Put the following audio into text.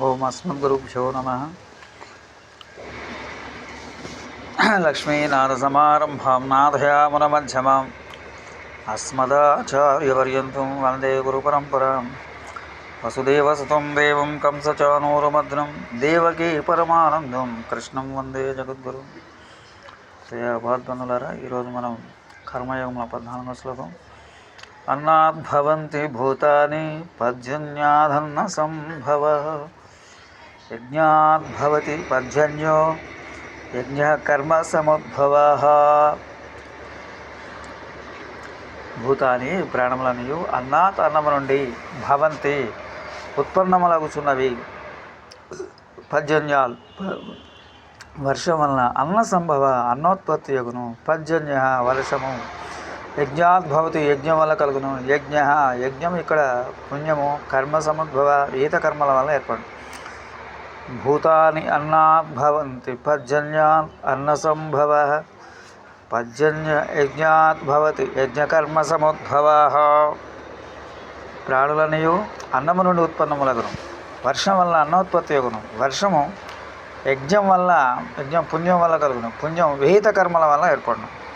ఓం అస్మద్గురుభ్యో నమ. లక్ష్మీనాథసమారంభాం నాథయామునమధ్యమాం అస్మదాచార్యపర్యంతం వందే గురుపరంపరాం. వసుదేవసుతం దేవం కంసచానూరమద్రం దేవకీ పరమానందం. కృష్ణం వందే జగద్గురు. శ్రేయాపాద్వనులారా ఈరోజు మనం కర్మయోగంలో పద్నాలుగో శ్లోకం. అన్నాద్భవంతి భూతాని పర్జన్యాధన్న సంభవ యజ్ఞాద్భవతి పర్జన్యో యజ్ఞ కర్మ సముద్భవ. భూతాని ప్రాణములనియు అన్నాత్ అన్నము నుండి భవంతి ఉత్పన్నములగుచున్నవి. పర్జన్యాల్ వర్షం వలన అన్న సంభవ అన్నోత్పత్తి యగును. పర్జన్య వర్షము యజ్ఞాద్భవతి యజ్ఞం వల్ల కలుగును. యజ్ఞ యజ్ఞం ఇక్కడ పుణ్యము కర్మ సముద్భవ ఈత కర్మల వల్ల ఏర్పడు. భూతాని అన్నాద్భవంతి పర్జన్యాన్ అన్న సంభవ పర్జన్య యజ్ఞాద్భవతి యజ్ఞకర్మ సముద్భవ. ప్రాణులనియు అన్నము నుండి ఉత్పన్నములగును వర్షం వల్ల అన్నోత్పత్తి యగును వర్షము యజ్ఞం వల్ల యజ్ఞం పుణ్యం వల్ల కలుగును. పుణ్యం విహిత కర్మల వల్ల ఏర్పడును.